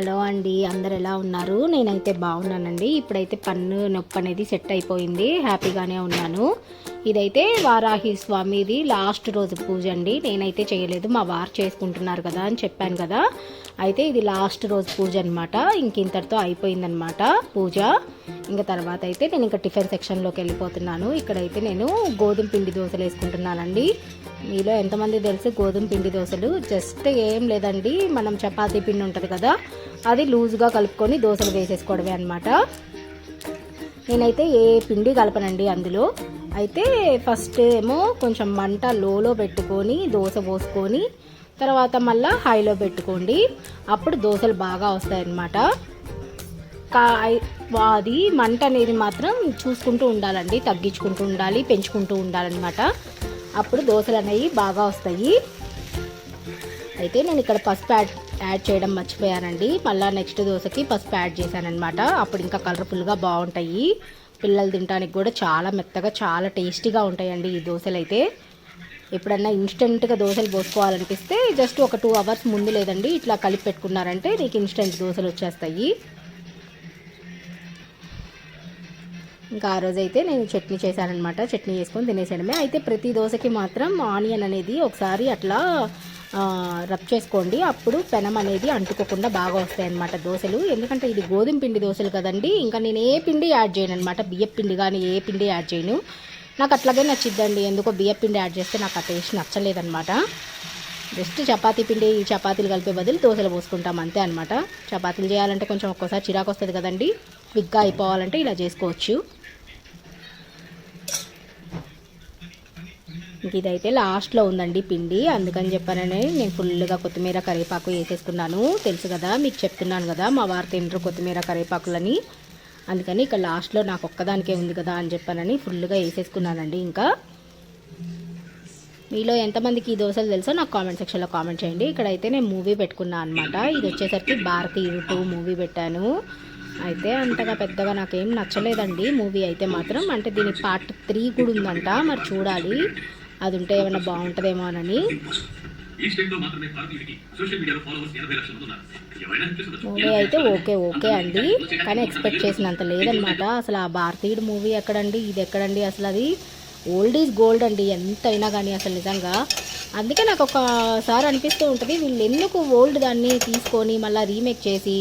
Hello అండి అందరు ఎలా ఉన్నారు? నేనైతే బాగున్నానండి. ఇప్పుడైతే పన్ను నొప్పి అనేది సెట్ అయిపోయింది. హ్యాపీగానే ఉన్నాను. ఇదైతే వారాహి స్వామిది లాస్ట్ రోజు పూజ అండి. నేనైతే చేయలేదు మా వారు చేసుకుంటున్నారు కదా అని చెప్పాను కదా. అయితే ఇది లాస్ట్ రోజు పూజ అనమాట ఇంక ఇంతటితో అయిపోయిందనమాట పూజ. ఇంకా తర్వాత అయితే నేను ఇంకా టిఫిన్ సెక్షన్లోకి వెళ్ళిపోతున్నాను. ఇక్కడైతే నేను గోధుమ పిండి దోశలు వేసుకుంటున్నానండి. మీలో ఎంతమంది తెలుసు గోధుమ పిండి దోశలు? జస్ట్ ఏం లేదండి మనం చపాతీ పిండి ఉంటుంది కదా అది లూజ్గా కలుపుకొని దోశలు వేసేసుకోవడమే అనమాట నేనైతే ఏ పిండి కలపనండి అందులో. అయితే ఫస్ట్ ఏమో కొంచెం మంట లోలో పెట్టుకొని దోశ పోసుకొని తర్వాత మళ్ళీ హైలో పెట్టుకోండి. అప్పుడు దోశలు బాగా వస్తాయన్నమాట. కా అది మంట అనేది మాత్రం చూసుకుంటూ ఉండాలండి తగ్గించుకుంటూ ఉండాలి పెంచుకుంటూ ఉండాలన్నమాట. అప్పుడు దోశలు అనేవి బాగా వస్తాయి. అయితే నేను ఇక్కడ పసుపు యాడ్ యాడ్ చేయడం మర్చిపోయానండి. మళ్ళీ నెక్స్ట్ దోశకి పసుపు యాడ్ చేశానమాట అప్పుడు ఇంకా కలర్ఫుల్గా బాగుంటాయి. పిల్లలు తినడానికి కూడా చాలా మెత్తగా చాలా టేస్టీగా ఉంటాయండి ఈ దోశలు అయితే. ఎప్పుడన్నా ఇన్స్టెంట్గా దోశలు పోసుకోవాలనిపిస్తే జస్ట్ ఒక టూ అవర్స్ ముందు లేదండి ఇట్లా కలిపి పెట్టుకున్నారంటే నీకు ఇన్స్టెంట్ దోశలు వచ్చేస్తాయి. ఇంకా ఆ రోజైతే నేను చట్నీ చేశానమాట చట్నీ చేసుకొని తినేసేయడమే. అయితే ప్రతి దోశకి మాత్రం ఆనియన్ అనేది ఒకసారి అట్లా రబ్ చేసుకోండి. అప్పుడు పెనం అనేది అంటుకోకుండా బాగా వస్తాయి అనమాట దోశలు. ఎందుకంటే ఇది గోధుమ పిండి దోశలు కదండి. ఇంకా నేను ఏ పిండి యాడ్ చేయను అనమాట బియ్యం పిండి కానీ ఏ పిండి యాడ్ చేయను. నాకు అట్లాగే నచ్చిద్దండి. ఎందుకో బియ్యం పిండి యాడ్ చేస్తే నాకు ఆ టేస్ట్ నచ్చలేదన్నమాట. జస్ట్ చపాతీ పిండి చపాతీలు కలిపే బదులు దోశలు పోసుకుంటాం అంతే అనమాట చపాతీలు చేయాలంటే కొంచెం ఒక్కోసారి చిరాకు వస్తుంది కదండి. క్విక్గా అయిపోవాలంటే ఇలా చేసుకోవచ్చు. ఇంక ఇదైతే లాస్ట్లో ఉందండి పిండి. అందుకని చెప్పానని నేను ఫుల్గా కొత్తిమీర కరివేపాకు వేసేసుకున్నాను. తెలుసు కదా మీకు చెప్తున్నాను కదా మా వారు తింటారు కొత్తిమీర కరివేపాకులని. అందుకని ఇక లాస్ట్లో నాకు ఒక్కదానికే ఉంది కదా అని చెప్పానని ఫుల్గా వేసేసుకున్నానండి ఇంకా. మీలో ఎంతమందికి ఈ దోశలు తెలుసో నాకు కామెంట్ సెక్షన్లో కామెంట్ చేయండి. ఇక్కడైతే నేను మూవీ పెట్టుకున్నాను అనమాట ఇది వచ్చేసరికి భారతీ టూ మూవీ పెట్టాను. అయితే అంతగా పెద్దగా నాకేం నచ్చలేదండి మూవీ అయితే మాత్రం. అంటే దీని పార్ట్ త్రీ కూడా ఉందంట. మరి చూడాలి. అది ఉంటే ఏమైనా బాగుంటుందేమోనని మూవీ అయితే ఓకే ఓకే అండి. కానీ ఎక్స్పెక్ట్ చేసినంత లేదనమాట. అసలు ఆ భారతీయుడు మూవీ ఎక్కడండి ఇది ఎక్కడండి అసలు అది ఓల్డ్ ఈజ్ గోల్డ్ అండి. ఎంతైనా కానీ అసలు నిజంగా. అందుకే నాకు ఒకసారి అనిపిస్తూ ఉంటుంది వీళ్ళు ఎందుకు ఓల్డ్ దాన్ని తీసుకొని మళ్ళీ రీమేక్ చేసి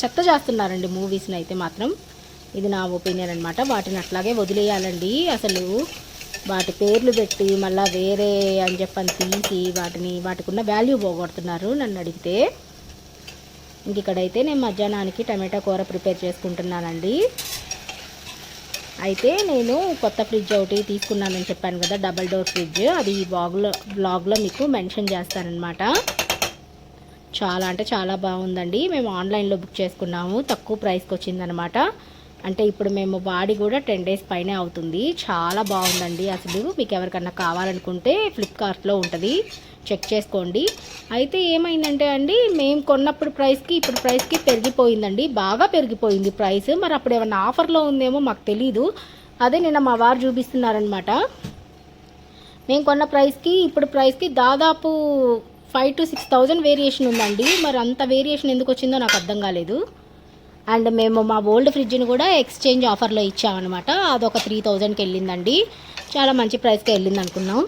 చెత్త చేస్తున్నారండి మూవీస్ని అయితే మాత్రం. ఇది నా ఒపీనియన్ అనమాట. వాటిని అట్లాగే వదిలేయాలండి. అసలు వాటి పేర్లు పెట్టి మళ్ళీ వేరే అని చెప్పని తీసి వాటిని వాటికి ఉన్న వాల్యూ పోగొడుతున్నారు నన్ను అడిగితే. ఇంక ఇక్కడైతే నేను మధ్యాహ్నానికి టమాటా కూర ప్రిపేర్ చేసుకుంటున్నానండి. అయితే నేను కొత్త ఫ్రిడ్జ్ ఒకటి తీసుకున్నానని చెప్పాను కదా డబల్ డోర్ ఫ్రిడ్జ్. అది ఈ బ్లాగ్లో బ్లాగ్లో మీకు మెన్షన్ చేస్తానమాట చాలా అంటే చాలా బాగుందండి. మేము ఆన్లైన్లో బుక్ చేసుకున్నాము. తక్కువ ప్రైస్కి వచ్చిందనమాట అంటే ఇప్పుడు మేము వాడి కూడా టెన్ డేస్ పైనే అవుతుంది. చాలా బాగుందండి. అసలు మీకు ఎవరికన్నా కావాలనుకుంటే ఫ్లిప్కార్ట్లో ఉంటుంది. చెక్ చేసుకోండి. అయితే ఏమైందంటే అండి మేము కొన్నప్పుడు ప్రైస్కి ఇప్పుడు ప్రైస్కి పెరిగిపోయిందండి. బాగా పెరిగిపోయింది ప్రైస్. మరి అప్పుడు ఏమన్నా ఆఫర్లో ఉందేమో మాకు తెలీదు. అదే నిన్న మా వారు చూపిస్తున్నారనమాట మేము కొన్న ప్రైస్కి ఇప్పుడు ప్రైస్కి దాదాపు five to six thousand variation ఉందండి. మరి అంత వేరియేషన్ ఎందుకు వచ్చిందో నాకు అర్థం కాలేదు. అండ్ మేము మా ఓల్డ్ ఫ్రిడ్జ్ని కూడా ఎక్స్చేంజ్ ఆఫర్లో ఇచ్చామన్నమాట. అదొక త్రీ థౌజండ్కి వెళ్ళిందండి. చాలా మంచి ప్రైస్కి వెళ్ళింది అనుకున్నాం.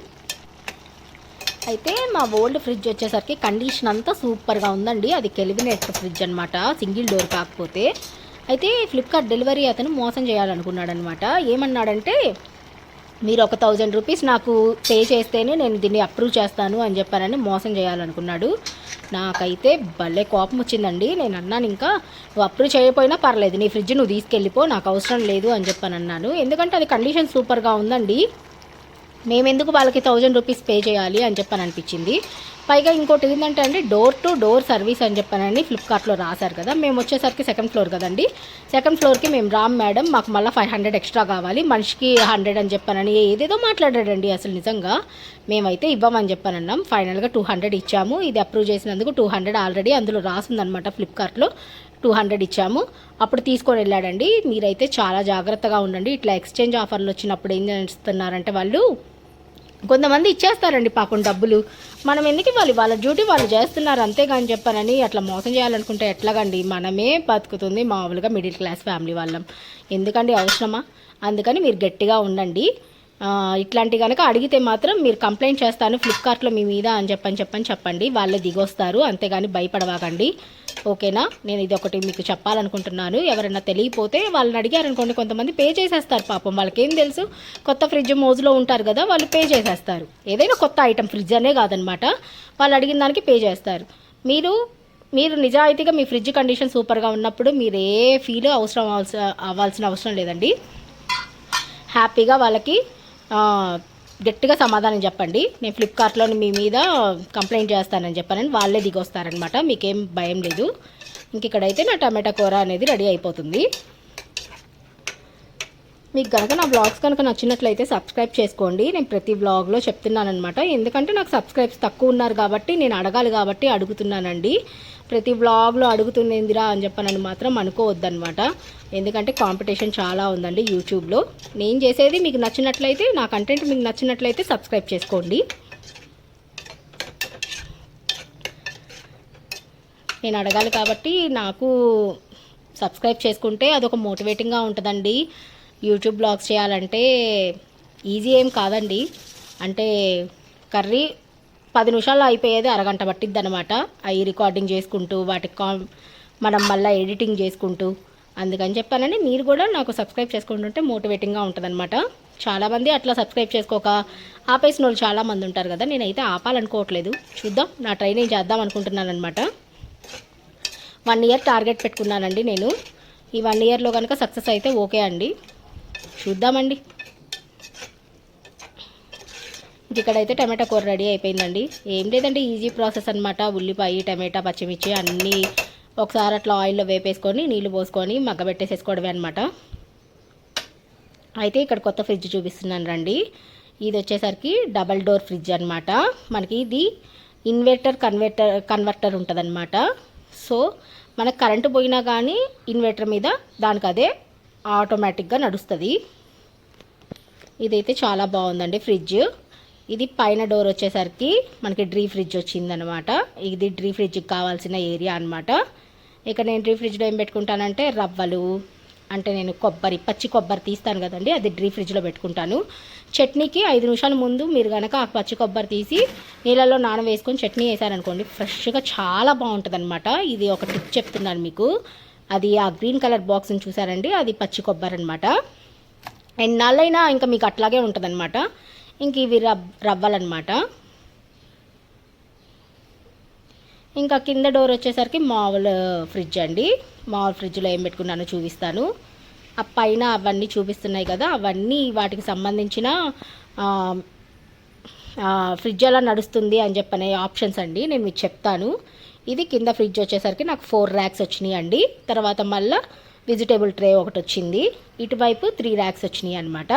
అయితే మా ఓల్డ్ ఫ్రిడ్జ్ వచ్చేసరికి కండిషన్ అంతా సూపర్గా ఉందండి. అది కెలివినేట్ ఫ్రిడ్జ్ అనమాట సింగిల్ డోర్ కాకపోతే. అయితే ఫ్లిప్కార్ట్ డెలివరీ అతను మోసం చేయాలనుకున్నాడు అనమాట ఏమన్నాడంటే మీరు ఒక థౌజండ్ రూపీస్ నాకు పే చేస్తేనే నేను దీన్ని అప్రూవ్ చేస్తాను అని చెప్పానని మోసం చేయాలనుకున్నాడు. నాకైతే భలే కోపం వచ్చిందండి. నేను అన్నాను ఇంకా నువ్వు అప్రూవ్ చేయకపోయినా పర్లేదు నీ ఫ్రిడ్జ్ నువ్వు తీసుకెళ్ళిపో నాకు అవసరం లేదు అని చెప్పాను అన్నాను ఎందుకంటే అది కండిషన్ సూపర్గా ఉందండి. మేమెందుకు వాళ్ళకి థౌజండ్ రూపీస్ పే చేయాలి అని చెప్పని అనిపించింది పైగా ఇంకోటి ఏంటంటే అండి డోర్ టు డోర్ సర్వీస్ అని చెప్పానండి ఫ్లిప్కార్ట్లో రాశారు కదా. మేము వచ్చేసరికి సెకండ్ ఫ్లోర్ కదండి. సెకండ్ ఫ్లోర్కి మేము రామ్ మేడం మాకు మళ్ళీ ఫైవ్ హండ్రెడ్ ఎక్స్ట్రా కావాలి. మనిషికి హండ్రెడ్ అని చెప్పానని ఏదేదో మాట్లాడాడండి అసలు నిజంగా. మేమైతే ఇవ్వమని చెప్పానన్నాం. ఫైనల్గా టూ హండ్రెడ్ ఇచ్చాము. ఇది అప్రూవ్ చేసినందుకు టూ హండ్రెడ్ ఆల్రెడీ అందులో రాసిందనమాట ఫ్లిప్కార్ట్లో టూ హండ్రెడ్ ఇచ్చాము. అప్పుడు తీసుకొని వెళ్ళాడండి. మీరైతే చాలా జాగ్రత్తగా ఉండండి. ఇట్లా ఎక్స్చేంజ్ ఆఫర్లు వచ్చినప్పుడు ఏం చేస్తున్నారంటే వాళ్ళు కొంతమంది ఇచ్చేస్తారండి పాపం డబ్బులు. మనం ఎందుకు ఇవ్వాలి? వాళ్ళ డ్యూటీ వాళ్ళు చేస్తున్నారు అంతేగాని చెప్పానని అట్లా మోసం చేయాలనుకుంటే ఎట్లాగండి? మనమే బతుకుతుంది మామూలుగా మిడిల్ క్లాస్ ఫ్యామిలీ వాళ్ళం. ఎందుకండి అవసరమా? అందుకని మీరు గట్టిగా ఉండండి. ఇట్లాంటి కనుక అడిగితే మాత్రం మీరు కంప్లైంట్ చేస్తాను ఫ్లిప్కార్ట్లో మీ మీద అని చెప్పని చెప్పని చెప్పండి. వాళ్ళే దిగొస్తారు అంతేగాని భయపడవాకండి. ఓకేనా? నేను ఇది ఒకటి మీకు చెప్పాలనుకుంటున్నాను. ఎవరైనా తెలియపోతే వాళ్ళని అడిగారనుకోండి కొంతమంది పే చేసేస్తారు పాపం. వాళ్ళకేం తెలుసు? కొత్త ఫ్రిడ్జ్ మోజులో ఉంటారు కదా వాళ్ళు పే చేసేస్తారు. ఏదైనా కొత్త ఐటెం ఫ్రిడ్జ్ అనే కాదనమాట. వాళ్ళు అడిగిన దానికి పే చేస్తారు. మీరు మీరు నిజాయితీగా మీ ఫ్రిడ్జ్ కండిషన్ సూపర్గా ఉన్నప్పుడు మీరు ఏ ఫీల్ అవసరం అవ్వాల్సిన అవసరం లేదండి. హ్యాపీగా వాళ్ళకి గట్టిగా సమాధానం చెప్పండి. నేను ఫ్లిప్కార్ట్లో మీ మీద కంప్లైంట్ చేస్తానని చెప్పానని వాళ్ళే దిగొస్తారనమాట మీకేం భయం లేదు. ఇంక ఇక్కడైతే నా టమాటా కూర అనేది రెడీ అయిపోతుంది. మీకు కనుక నా బ్లాగ్స్ కనుక నచ్చినట్లయితే సబ్స్క్రైబ్ చేసుకోండి. నేను ప్రతి బ్లాగ్లో చెప్తున్నాను అనమాట ఎందుకంటే నాకు సబ్స్క్రైబ్స్ తక్కువ ఉన్నారు కాబట్టి నేను అడగాలి కాబట్టి అడుగుతున్నానండి. ప్రతి బ్లాగ్లో అడుగుతుందిరా అని చెప్పనని మాత్రం అనుకోవద్దనమాట ఎందుకంటే కాంపిటీషన్ చాలా ఉందండి యూట్యూబ్లో. నేను చేసేది మీకు నచ్చినట్లయితే నా కంటెంట్ మీకు నచ్చినట్లయితే సబ్స్క్రైబ్ చేసుకోండి. నేను అడగాలి కాబట్టి నాకు సబ్స్క్రైబ్ చేసుకుంటే అదొక మోటివేటింగ్గా ఉంటుందండి. యూట్యూబ్ బ్లాగ్స్ చేయాలంటే ఈజీ ఏం కాదండి. అంటే కర్రీ పది నిమిషాల్లో అయిపోయేది అరగంట పట్టిద్ది అనమాట అవి రికార్డింగ్ చేసుకుంటూ వాటికి కా మనం మళ్ళీ ఎడిటింగ్ చేసుకుంటూ. అందుకని చెప్పానని మీరు కూడా నాకు సబ్స్క్రైబ్ చేసుకుంటుంటే మోటివేటింగ్గా ఉంటుందన్నమాట. చాలామంది అట్లా సబ్స్క్రైబ్ చేసుకోక ఆపేసిన వాళ్ళు చాలామంది ఉంటారు కదా నేనైతే ఆపాలనుకోవట్లేదు. చూద్దాం నా ట్రైనింగ్ చేద్దాం అనుకుంటున్నాను అనమాట వన్ ఇయర్ టార్గెట్ పెట్టుకున్నానండి నేను. ఈ వన్ ఇయర్లో కనుక సక్సెస్ అయితే ఓకే అండి. చూద్దామండి. ఇక్కడైతే టమాటా కూర రెడీ అయిపోయిందండి. ఏం లేదండి ఈజీ ప్రాసెస్ అనమాట ఉల్లిపాయ టమాటా పచ్చిమిర్చి అన్నీ ఒకసారి అట్లా ఆయిల్లో వేపేసుకొని నీళ్ళు పోసుకొని మగ్గబెట్టేసేసుకోవడమే అనమాట అయితే ఇక్కడ కొత్త ఫ్రిడ్జ్ చూపిస్తున్నాను రండి. ఇది వచ్చేసరికి డబల్ డోర్ ఫ్రిడ్జ్ అనమాట మనకి ఇది ఇన్వర్టర్ కన్వర్టర్ కన్వర్టర్ ఉంటుందన్నమాట. సో మనకు కరెంటు పోయినా కానీ ఇన్వర్టర్ మీద దానికి అదే ఆటోమేటిక్గా నడుస్తుంది. ఇదైతే చాలా బాగుందండి ఫ్రిడ్జ్. ఇది పైన డోర్ వచ్చేసరికి మనకి డ్రీ ఫ్రిడ్జ్ వచ్చిందనమాట. ఇది డ్రీ ఫ్రిడ్జ్కి కావాల్సిన ఏరియా అనమాట ఇక నేను డ్రీ ఫ్రిడ్జ్లో ఏం పెట్టుకుంటానంటే రవ్వలు అంటే నేను కొబ్బరి పచ్చి కొబ్బరి తీస్తాను కదండి అది డ్రీ ఫ్రిడ్జ్లో పెట్టుకుంటాను. చట్నీకి ఐదు నిమిషాల ముందు మీరు కనుక ఆ పచ్చి కొబ్బరి తీసి నీళ్ళలో నానవేసుకొని చట్నీ వేసారనుకోండి ఫ్రెష్గా చాలా బాగుంటుంది ఇది ఒక టిప్ చెప్తున్నాను మీకు. అది ఆ గ్రీన్ కలర్ బాక్స్ని చూసారండి అది పచ్చి కొబ్బరి అనమాట ఎన్నాళ్ళైనా ఇంకా మీకు అట్లాగే ఉంటుందన్నమాట. ఇంక ఇవి రవ్ రవ్వలన్నమాట. ఇంకా కింద డోర్ వచ్చేసరికి మామూలు ఫ్రిడ్జ్ అండి. మామూలు ఫ్రిడ్జ్లో ఏం పెట్టుకున్నానో చూపిస్తాను. ఆ పైన అవన్నీ చూపిస్తున్నాయి కదా అవన్నీ వాటికి సంబంధించిన ఫ్రిడ్జ్ ఎలా నడుస్తుంది అని చెప్పనే ఆప్షన్స్ అండి నేను మీకు చెప్తాను. ఇది కింద ఫ్రిడ్జ్ వచ్చేసరికి నాకు ఫోర్ ర్యాక్స్ వచ్చినాయి అండి. తర్వాత మళ్ళీ వెజిటేబుల్ ట్రే ఒకటి వచ్చింది. ఇటువైపు త్రీ ర్యాక్స్ వచ్చినాయి అనమాట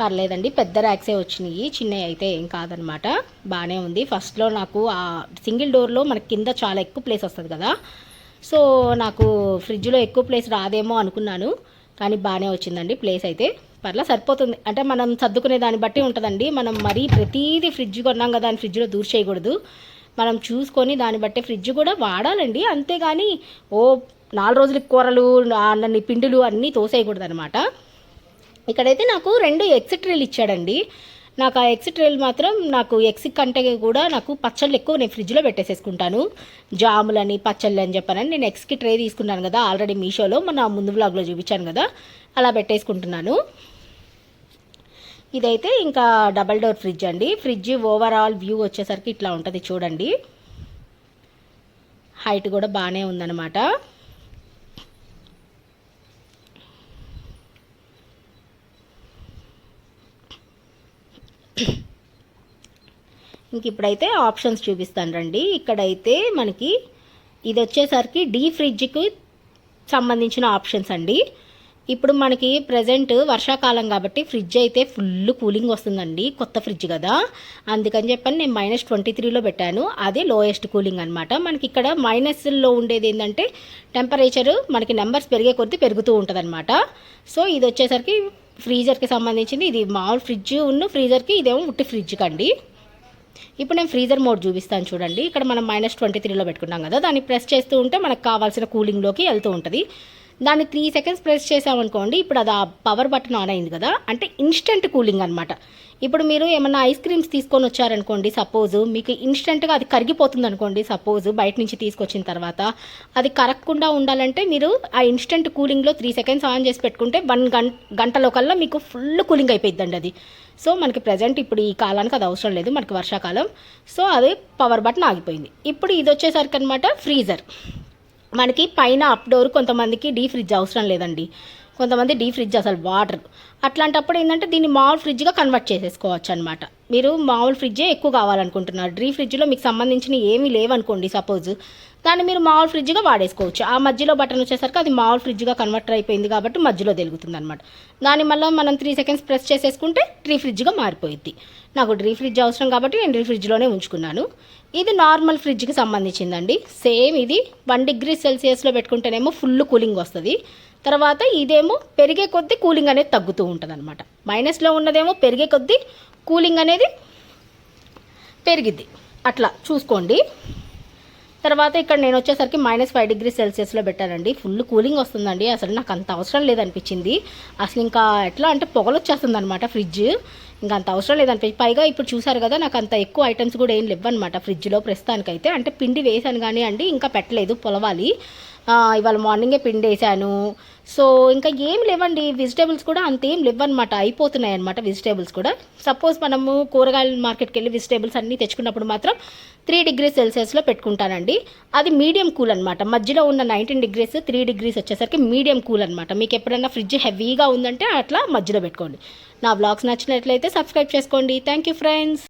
పర్లేదండి పెద్ద ర్యాక్సే వచ్చినాయి. చిన్నవి అయితే ఏం కాదనమాట బాగానే ఉంది. ఫస్ట్లో నాకు ఆ సింగిల్ డోర్లో మనకి కింద చాలా ఎక్కువ ప్లేస్ వస్తుంది కదా. సో నాకు ఫ్రిడ్జ్లో ఎక్కువ ప్లేస్ రాదేమో అనుకున్నాను. కానీ బాగానే వచ్చిందండి ప్లేస్ అయితే. పర్లా సరిపోతుంది. అంటే మనం సర్దుకునే దాన్ని బట్టి ఉంటుందండి. మనం మరీ ప్రతిదీ ఫ్రిడ్జ్ కొన్నాం కదా అని ఫ్రిడ్జ్లో దూర్ చేయకూడదు. మనం చూసుకొని దాన్ని బట్టి ఫ్రిడ్జ్ కూడా వాడాలండి. అంతేగాని ఓ నాలుగు రోజులకి కూరలు అన్నీ పిండులు అన్నీ తోసేయకూడదు అనమాట ఇక్కడైతే నాకు రెండు ఎక్సిట్ ట్రేలు ఇచ్చాడండి. నాకు ఆ ఎక్సిట్ ట్రేలు మాత్రం నాకు ఎక్సిట్ కంటే కూడా నాకు పచ్చళ్ళు ఎక్కువ నేను ఫ్రిడ్జ్లో పెట్టేసేసుకుంటాను. జాములని పచ్చళ్ళు అని చెప్పానని నేను ఎక్స్కి ట్రే తీసుకున్నాను కదా ఆల్రెడీ మీషోలో మన ముందు బ్లాగ్లో చూపించాను కదా అలా పెట్టేసుకుంటున్నాను. ఇదైతే ఇంకా డబల్ డోర్ ఫ్రిడ్జ్ అండి. ఫ్రిడ్జ్ ఓవరాల్ వ్యూ వచ్చేసరికి ఇట్లా ఉంటుంది చూడండి. హైట్ కూడా బాగానే ఉందన్నమాట. ఇంక ఇప్పుడైతే ఆప్షన్స్ చూపిస్తాను రండి. ఇక్కడైతే మనకి ఇది వచ్చేసరికి డీ ఫ్రిడ్జ్కి సంబంధించిన ఆప్షన్స్ అండి. ఇప్పుడు మనకి ప్రజెంట్ వర్షాకాలం కాబట్టి ఫ్రిడ్జ్ అయితే ఫుల్ కూలింగ్ వస్తుందండి. కొత్త ఫ్రిడ్జ్ కదా. అందుకని చెప్పని నేను మైనస్ ట్వంటీ త్రీలో పెట్టాను. అదే లోయెస్ట్ కూలింగ్ అనమాట మనకి ఇక్కడ మైనస్లో ఉండేది ఏంటంటే టెంపరేచర్ మనకి నెంబర్స్ పెరిగే కొద్దీ పెరుగుతూ ఉంటుంది సో ఇది వచ్చేసరికి ఫ్రీజర్కి సంబంధించింది. ఇది మామూలు ఫ్రిడ్జ్ ఉన్న ఫ్రీజర్కి ఇదేమో ఉట్టి ఫ్రిడ్జ్ కండి. ఇప్పుడు నేను ఫ్రీజర్ మోడ్ చూపిస్తాను చూడండి. ఇక్కడ మనం మైనస్ ట్వంటీ త్రీలో పెట్టుకున్నాం కదా. దాన్ని ప్రెస్ చేస్తూ ఉంటే మనకు కావాల్సిన కూలింగ్లోకి వెళ్తూ ఉంటుంది. దాన్ని త్రీ సెకండ్స్ ప్రెస్ చేసామనుకోండి ఇప్పుడు అది ఆ పవర్ బటన్ ఆన్ అయింది కదా అంటే ఇన్స్టెంట్ కూలింగ్ అనమాట ఇప్పుడు మీరు ఏమైనా ఐస్ క్రీమ్స్ తీసుకొని వచ్చారనుకోండి సపోజ్ మీకు ఇన్స్టెంట్గా అది కరిగిపోతుంది అనుకోండి సపోజ్ బయట నుంచి తీసుకొచ్చిన తర్వాత అది కరగకుండా ఉండాలంటే మీరు ఆ ఇన్స్టెంట్ కూలింగ్లో త్రీ సెకండ్స్ ఆన్ చేసి పెట్టుకుంటే వన్ గంట గంటలో కల్లా మీకు ఫుల్ కూలింగ్ అయిపోయిందండి అది. సో మనకి ప్రజెంట్ ఇప్పుడు ఈ కాలానికి అది అవసరం లేదు మనకి వర్షాకాలం. సో అది పవర్ బటన్ ఆగిపోయింది. ఇప్పుడు ఇది వచ్చేసరికి అనమాట ఫ్రీజర్ మనకి పైన అప్ డోర్ కొంతమందికి డీ ఫ్రిడ్జ్ అవసరం లేదండి. కొంతమంది డీ ఫ్రిడ్జ్ అసలు వాటర్ అట్లాంటప్పుడు ఏంటంటే దీన్ని మామూలు ఫ్రిడ్జ్గా కన్వర్ట్ చేసేసుకోవచ్చు అనమాట మీరు మామూలు ఫ్రిడ్జే ఎక్కువ కావాలనుకుంటున్నారు. డీ ఫ్రిడ్జ్లో మీకు సంబంధించిన ఏమీ లేవనుకోండి సపోజ్ దాన్ని మీరు మామూలు ఫ్రిడ్జ్గా వాడేసుకోవచ్చు. ఆ మధ్యలో బటన్ వచ్చేసరికి అది మామూలు ఫ్రిడ్జ్గా కన్వర్టర్ అయిపోయింది కాబట్టి మధ్యలో తెలుగుతుంది అనమాట దాని మళ్ళీ మనం త్రీ సెకండ్స్ ప్రెస్ చేసేసుకుంటే డ్రీ ఫ్రిడ్జ్గా మారిపోయింది నాకు డ్రీ ఫ్రిడ్జ్ అవసరం కాబట్టి నేను డ్రీ ఫ్రిడ్జ్లోనే ఉంచుకున్నాను. ఇది నార్మల్ ఫ్రిడ్జ్కి సంబంధించిందండి. సేమ్ ఇది వన్ డిగ్రీ సెల్సియస్లో పెట్టుకుంటేనేమో ఫుల్ కూలింగ్ వస్తుంది. తర్వాత ఇదేమో పెరిగే కొద్దీ కూలింగ్ అనేది తగ్గుతూ ఉంటుంది అనమాట మైనస్లో ఉన్నదేమో పెరిగే కొద్దీ కూలింగ్ అనేది పెరిగిద్ది. అట్లా చూసుకోండి. తర్వాత ఇక్కడ నేను వచ్చేసరికి మైనస్ ఫైవ్ డిగ్రీ సెల్సియస్లో పెట్టానండి. ఫుల్ కూలింగ్ వస్తుందండి. అసలు నాకు అంత అవసరం లేదనిపించింది. అసలు ఇంకా ఎట్లా అంటే పొగలు వచ్చేస్తుంది అనమాట ఫ్రిడ్జ్ ఇంకా అంత అవసరం లేదనిపించి పైగా ఇప్పుడు చూసారు కదా నాకు అంత ఎక్కువ ఐటమ్స్ కూడా ఏం లేవన్నమాట ఫ్రిడ్జ్లో ప్రస్తుతానికైతే. అంటే పిండి వేసాను కానీ అండి ఇంకా పెట్టలేదు పొలవాలి. ఇవాళ మార్నింగే పిండి వేసాను. సో ఇంకా ఏం లేవండి వెజిటేబుల్స్ కూడా అంతేం లేవన్నమాట అయిపోతున్నాయి అనమాట వెజిటేబుల్స్ కూడా. సపోజ్ మనము కూరగాయల మార్కెట్కి వెళ్ళి వెజిటేబుల్స్ అన్నీ తెచ్చుకున్నప్పుడు మాత్రం త్రీ డిగ్రీ సెల్సియస్లో పెట్టుకుంటానండి. అది మీడియం కూల్ అనమాట మధ్యలో ఉన్న నైన్టీన్ డిగ్రీస్ త్రీ డిగ్రీస్ వచ్చేసరికి మీడియం కూల్ అనమాట మీకు ఎప్పుడైనా ఫ్రిడ్జ్ హెవీగా ఉందంటే అట్లా మధ్యలో పెట్టుకోండి. నా బ్లాగ్స్ నచ్చినట్లయితే సబ్స్క్రైబ్ చేసుకోండి. Thank you friends